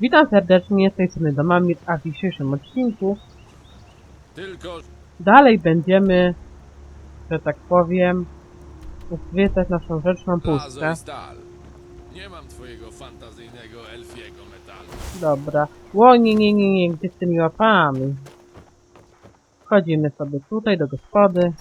Witam serdecznie, z tej strony Domamir, a w dzisiejszym odcinku Tylko dalej będziemy, że tak powiem, zwiedzać naszą rzeczną pustkę. Nie mam twojego fantazyjnego elfiego metalu. Dobra. Ło, nie, nie, nie, nie, gdzie z tymi łapami? Wchodzimy sobie tutaj do gospody.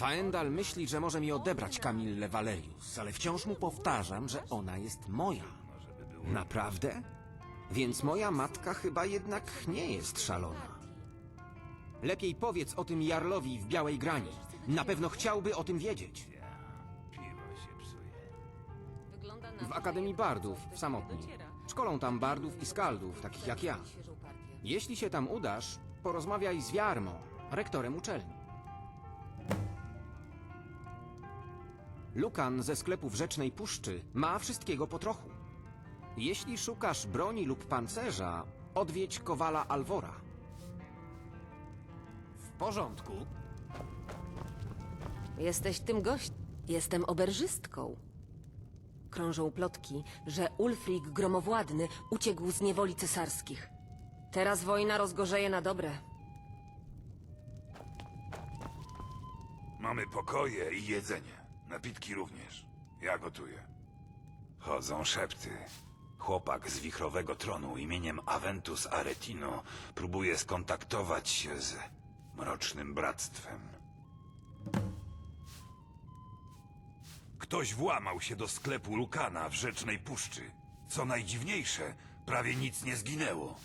Faendal myśli, że może mi odebrać Kamillę Valerius, ale wciąż mu powtarzam, że ona jest moja. Naprawdę? Więc moja matka chyba jednak nie jest szalona. Lepiej powiedz o tym Jarlowi w Białej Grani. Na pewno chciałby o tym wiedzieć. W Akademii Bardów, w Samotni. Szkolą tam bardów i skaldów, takich jak ja. Jeśli się tam udasz, porozmawiaj z Jarmo, rektorem uczelni. Lukan ze sklepu w Rzecznej Puszczy ma wszystkiego po trochu. Jeśli szukasz broni lub pancerza, odwiedź Kowala Alvora. W porządku. Jesteś tym gość. Jestem oberżystką. Krążą plotki, że Ulfric Gromowładny uciekł z niewoli cesarskich. Teraz wojna rozgorzeje na dobre. Mamy pokoje i jedzenie. Napitki również. Ja gotuję. Chodzą szepty. Chłopak z wichrowego tronu imieniem Aventus Aretino próbuje skontaktować się z Mrocznym Bractwem. Ktoś włamał się do sklepu Lukana w Rzecznej Puszczy. Co najdziwniejsze, prawie nic nie zginęło.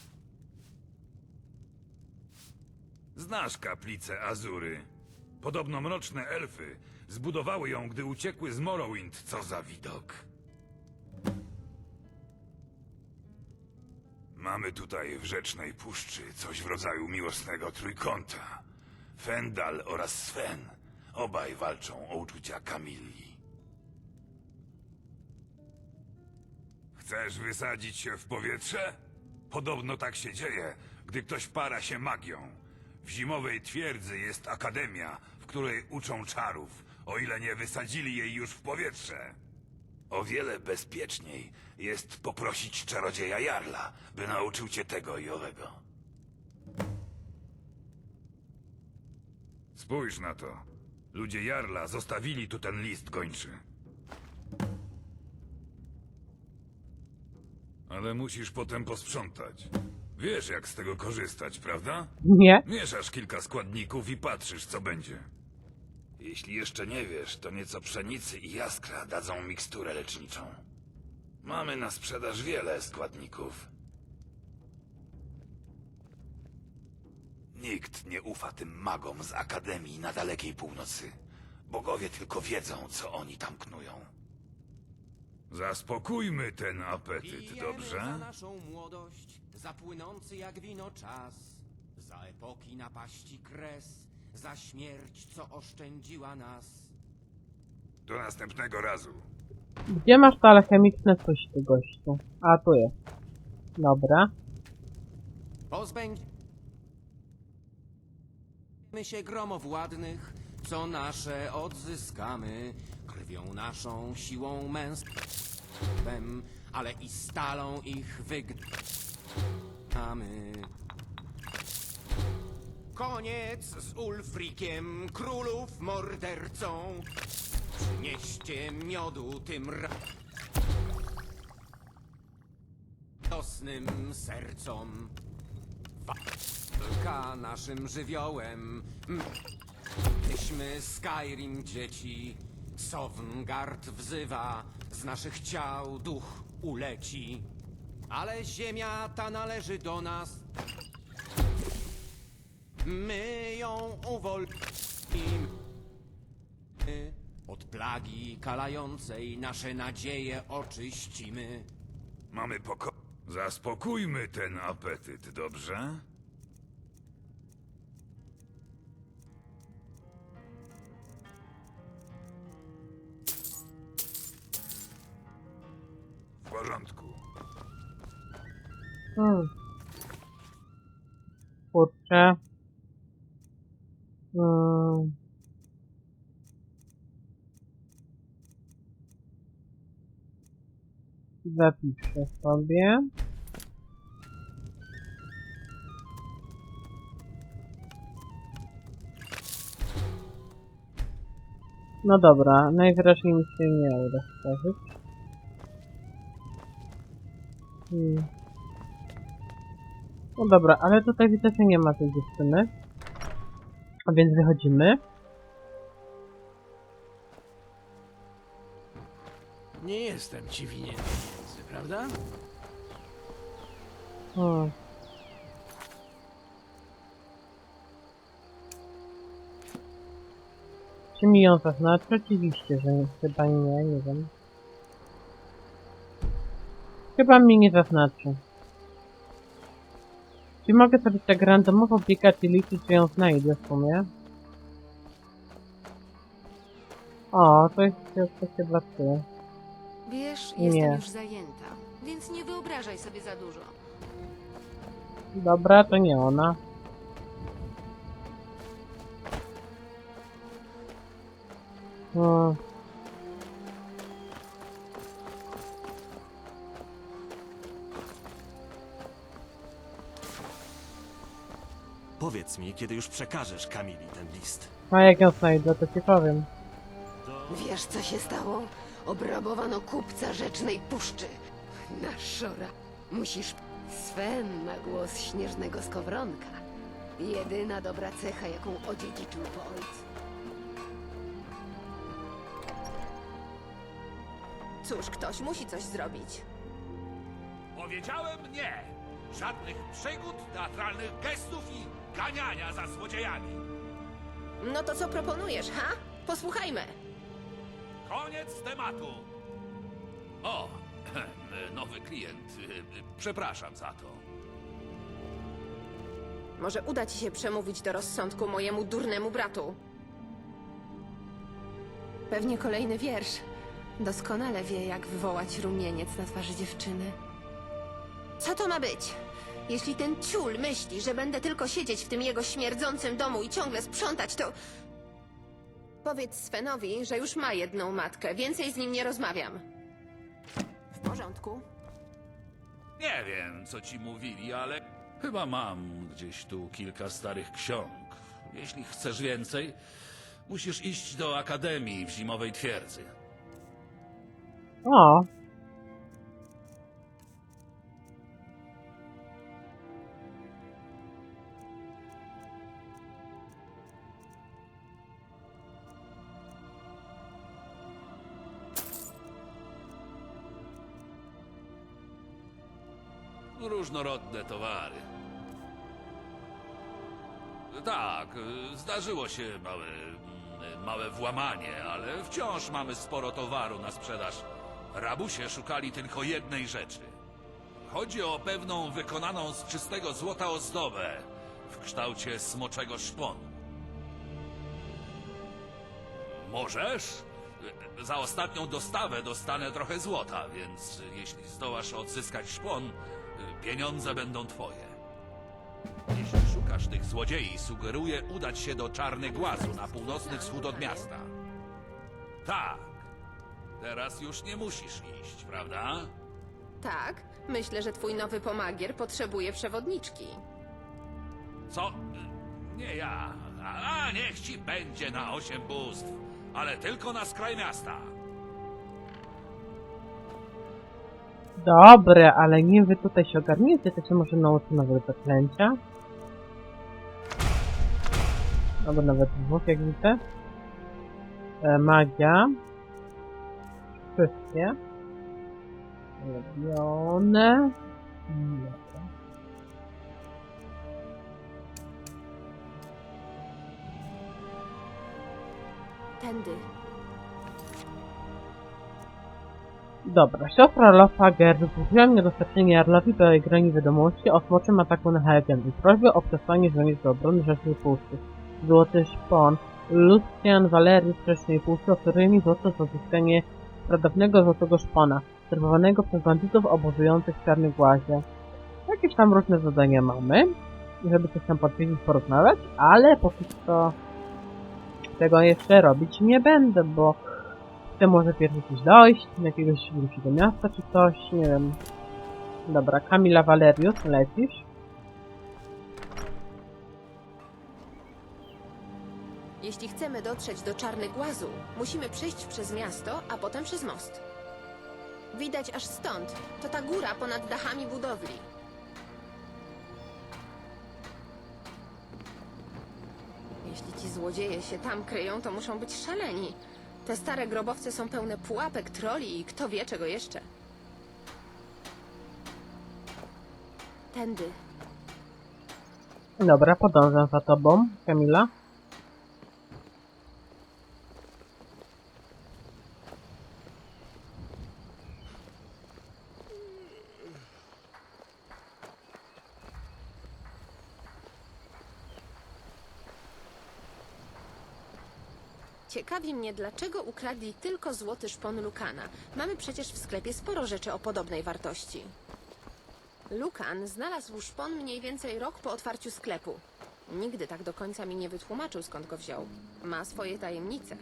Znasz kaplicę Azury. Podobno mroczne elfy zbudowały ją, gdy uciekły z Morrowind. Co za widok. Mamy tutaj w Rzecznej Puszczy coś w rodzaju miłosnego trójkąta. Fendal oraz Sven. Obaj walczą o uczucia Kamilli. Chcesz wysadzić się w powietrze? Podobno tak się dzieje, gdy ktoś para się magią. W zimowej twierdzy jest akademia, w której uczą czarów, o ile nie wysadzili jej już w powietrze. O wiele bezpieczniej jest poprosić czarodzieja Jarla, by nauczył cię tego i owego. Spójrz na to. Ludzie Jarla zostawili tu ten list gończy. Ale musisz potem posprzątać. Wiesz, jak z tego korzystać, prawda? Nie? Mieszasz kilka składników i patrzysz, co będzie. Jeśli jeszcze nie wiesz, to nieco pszenicy i jaskra dadzą miksturę leczniczą. Mamy na sprzedaż wiele składników. Nikt nie ufa tym magom z Akademii na dalekiej północy. Bogowie tylko wiedzą, co oni tam knują. Zaspokójmy ten apetyt, Pijemy za naszą młodość, za płynący jak wino czas, za epoki napaści kres, za śmierć, co oszczędziła nas. Do następnego razu. Gdzie masz to alchemiczne coś, ty gościu? A, tu jest. Dobra. Pozbędziemy się gromowładnych, co nasze odzyskamy, krwią naszą, siłą męstwem, ale i stalą ich wygnamy. Koniec z Ulfrikiem, królów mordercą. Przynieście miodu tym ra... radosnym sercom. Walka naszym żywiołem. Myśmy Skyrim dzieci. Sovngarde wzywa, z naszych ciał duch uleci. Ale ziemia ta należy do nas. My ją uwolnimy. Od plagi kalającej nasze nadzieje oczyścimy. Mamy poko... Zaspokójmy ten apetyt, dobrze? W porządku. Hmm. Kurczę. Hmm. Zapiszę sobie. No dobra, najwyraźniej mi się nie uda stworzyć. Hmm. No dobra, ale tutaj widzę, że nie ma tej dziewczyny. A więc wychodzimy. Nie jestem ci winien pieniędzy, prawda? Hmm. Czy mi ją zaznaczy? Oczywiście, że nie, chyba nie, nie wiem. Chyba mi nie zaznaczy. Czy mogę sobie tak randomowo biegać i liczyć, że ją znajdę w sumie? O, to jest to chyba ty. Wiesz, Nie. jestem już zajęta, więc nie wyobrażaj sobie za dużo. Dobra, to nie ona. Hmm. Powiedz mi, kiedy już przekażesz Kamili ten list. A jak ją znajdę, to ci powiem. Wiesz, co się stało? Obrabowano kupca Rzecznej Puszczy. Na szora. Musisz... Sven ma głos śnieżnego skowronka. Jedyna dobra cecha, jaką odziedziczył po ojcu. Cóż, ktoś musi coś zrobić. Powiedziałem nie! Żadnych przygód, teatralnych gestów i ganiania za złodziejami! No to co proponujesz, ha? Posłuchajmy. Koniec tematu! O, nowy klient. Przepraszam za to. Może uda ci się przemówić do rozsądku mojemu durnemu bratu. Pewnie kolejny wiersz. Doskonale wie, jak wywołać rumieniec na twarzy dziewczyny. Co to ma być? Jeśli ten ciul myśli, że będę tylko siedzieć w tym jego śmierdzącym domu i ciągle sprzątać, to... Powiedz Svenowi, że już ma jedną matkę. Więcej z nim nie rozmawiam. W porządku. Nie wiem, co ci mówili, ale chyba mam gdzieś tu kilka starych ksiąg. Jeśli chcesz więcej, musisz iść do akademii w zimowej twierdzy. O, Różnorodne towary. Tak, zdarzyło się małe, małe włamanie, ale wciąż mamy sporo towaru na sprzedaż. Rabusie szukali tylko jednej rzeczy. Chodzi o pewną wykonaną z czystego złota ozdobę w kształcie smoczego szponu. Możesz? Za ostatnią dostawę dostanę trochę złota, więc jeśli zdołasz odzyskać szpon, pieniądze będą twoje. Jeśli szukasz tych złodziei, sugeruję udać się do Czarny Głazu na północny wschód od miasta. Tak. Teraz już nie musisz iść, prawda? Tak, myślę, że twój nowy pomagier potrzebuje przewodniczki. Co? Y, Nie ja. A niech ci będzie na osiem bóstw, ale tylko na skraj miasta. Dobre, ale nim wy tutaj się ogarniecie, to się może nauczy nowe zaklęcia. Albo nawet dwóch, jak widzę. E, magia. Wszystkie. Robione. Tędy. Dobra, siostra Lofager wypuściła mnie dostarczenie Jarlowi do grani wiadomości o smoczym ataku na Helgen i prośbę o przesłanie żołnierzy do obrony Rzecznej Puszczy. Złoty Szpon, Lucian Valerius Rzecznej Puszczy oferuje mi złoto za uzyskanie pradawnego Złotego Szpona, serwowanego przez bandytów obozujących w Czarnej Głazie. Jakieś tam różne zadania mamy, żeby coś tam potwierdzić, porozmawiać, ale póki co tego jeszcze robić nie będę, bo Chcę może pierwszy gdzieś dojść, do jakiegoś wrócić do miasta czy coś, nie wiem. Dobra, Kamila Valerius, lecisz. Jeśli chcemy dotrzeć do Czarny Głazu, musimy przejść przez miasto, a potem przez most. Widać aż stąd. To ta góra ponad dachami budowli. Jeśli ci złodzieje się tam kryją, to muszą być szaleni. Te stare grobowce są pełne pułapek, troli i kto wie czego jeszcze. Tędy. Dobra, podążam za tobą, Kamila. Ciekawi mnie, dlaczego ukradli tylko złoty szpon Lukana. Mamy przecież w sklepie sporo rzeczy o podobnej wartości. Lukan znalazł szpon mniej więcej rok po otwarciu sklepu. Nigdy tak do końca mi nie wytłumaczył, skąd go wziął. Ma swoje tajemnice.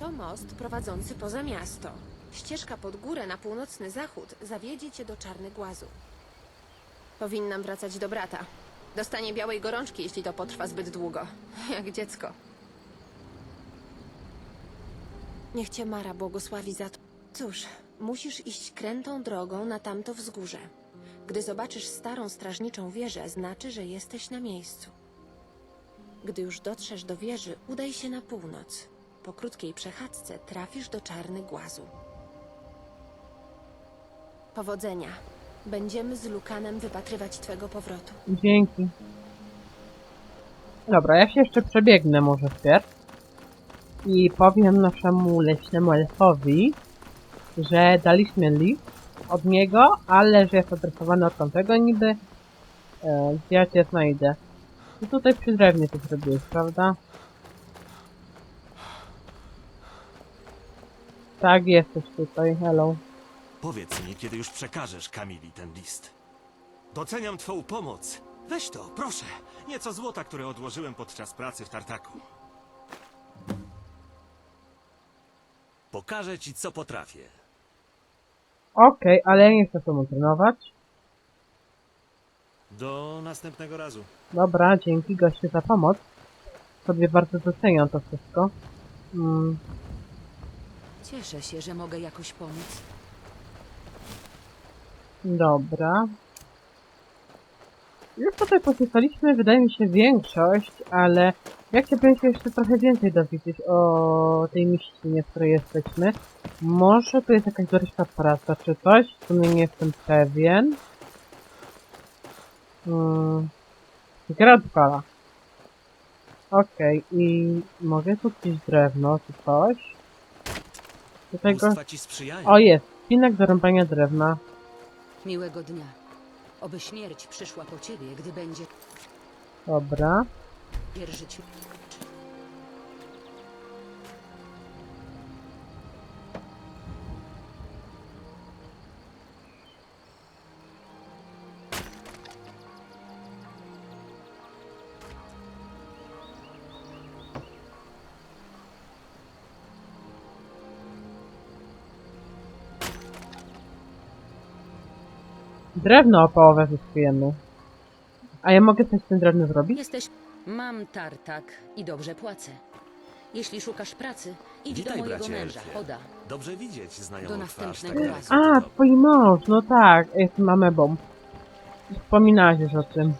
To most prowadzący poza miasto. Ścieżka pod górę na północny zachód zawiedzie cię do Czarny Głazu. Powinnam wracać do brata. Dostanie białej gorączki, jeśli to potrwa zbyt długo. Jak dziecko. Niech cię Mara błogosławi za to. Cóż, musisz iść krętą drogą na tamto wzgórze. Gdy zobaczysz starą strażniczą wieżę, znaczy, że jesteś na miejscu. Gdy już dotrzesz do wieży, udaj się na północ. Po krótkiej przechadzce trafisz do Czarny Głazu. Powodzenia. Będziemy z Lukanem wypatrywać twego powrotu. Dzięki. Dobra, ja się jeszcze przebiegnę może wpierw. I powiem naszemu leśnemu elfowi, że daliśmy list od niego, ale że jest adresowany od tamtego niby. E, ja cię znajdę? I tutaj przy drewnie to zrobiłeś, prawda? Tak, jesteś tutaj, hello. Powiedz mi, kiedy już przekażesz Kamili ten list. Doceniam twą pomoc. Weź to, proszę. Nieco złota, które odłożyłem podczas pracy w tartaku. Pokażę ci, co potrafię. Okej, ale ja nie chcę temu trenować. Do następnego razu. Dobra, dzięki gościu za pomoc. Sobie bardzo doceniam to wszystko. Mm, Cieszę się, że mogę jakoś pomóc. dobra. Już tutaj posłuchaliśmy, wydaje mi się, większość, ale ja chciałbym się jeszcze trochę więcej dowiedzieć o tej mieścinie, w której jesteśmy. Może tu jest jakaś doryczna praca czy coś? W sumie nie jestem pewien. Hmm. Gradwala. Okej, i mogę tu gdzieś drewno czy coś? Do tego... Bóstwa ci sprzyjają. O, jest! Spinek do rąbania drewna. Miłego dnia. Oby śmierć przyszła po ciebie, gdy będzie Dobra. wierzyć. Drewno opałowe zyskujemy. A ja mogę coś z tym drewnem zrobić? Jesteś. Mam tartak i dobrze płacę. Jeśli szukasz pracy, idź Witaj, do mojego bracie męża, Elfie. Oda. Dobrze widzieć znajomą Do twarz. następnego tak razu. A, twój mąż, no tak, jestem amebą. Wspominałaś już o tym.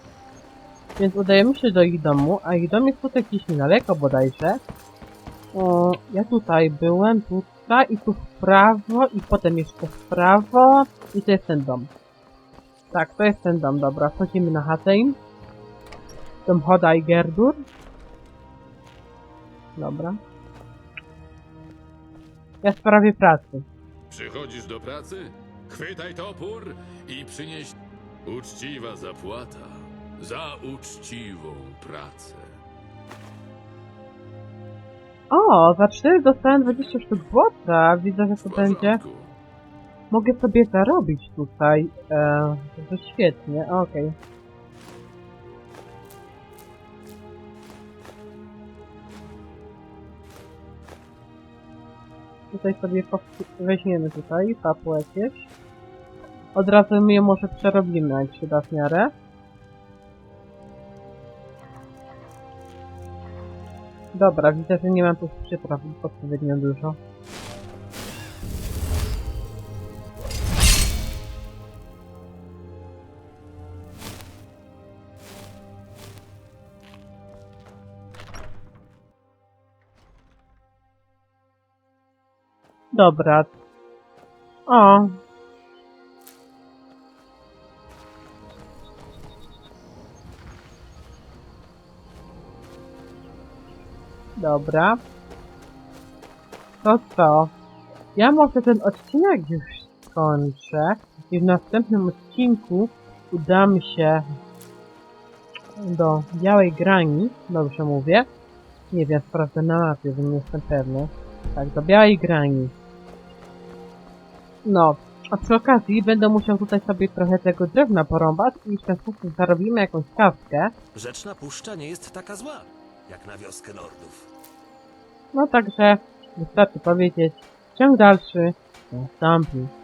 Więc udajemy się do ich domu, a ich dom jest tutaj gdzieś niedaleko bodajże. O, ja tutaj byłem, tutaj i tu w prawo i potem jeszcze w prawo i to jest ten dom. Tak, to jest ten dom, dobra, wchodzimy na chatę im. Dom Hoda i Gerdur. Dobra. Ja w sprawie pracy. Przychodzisz do pracy? Chwytaj topór i przynieś uczciwa zapłata za uczciwą pracę. O, za 4 dostałem 20 sztuk złota. Widzę, że to będzie. porządku. Mogę sobie zarobić tutaj. E, to świetnie, okej. Tutaj sobie weźmiemy tutaj papło jakieś. Od razu je może przerobimy, jak się da w miarę. Dobra, widzę, że nie mam tu przypraw odpowiednio dużo. Dobra. O. Dobra. To co? Ja może ten odcinek już skończę i w następnym odcinku udamy się do Białej Grani, dobrze mówię. Nie wiem, sprawdzę na mapie, bo nie jestem pewny. Tak, do Białej Grani. No, a przy okazji będę musiał tutaj sobie trochę tego drewna porąbać i w ten sposób zarobimy jakąś kawkę. Rzeczna puszcza nie jest taka zła, jak na wioskę Nordów. No także wystarczy powiedzieć, ciąg dalszy nastąpi.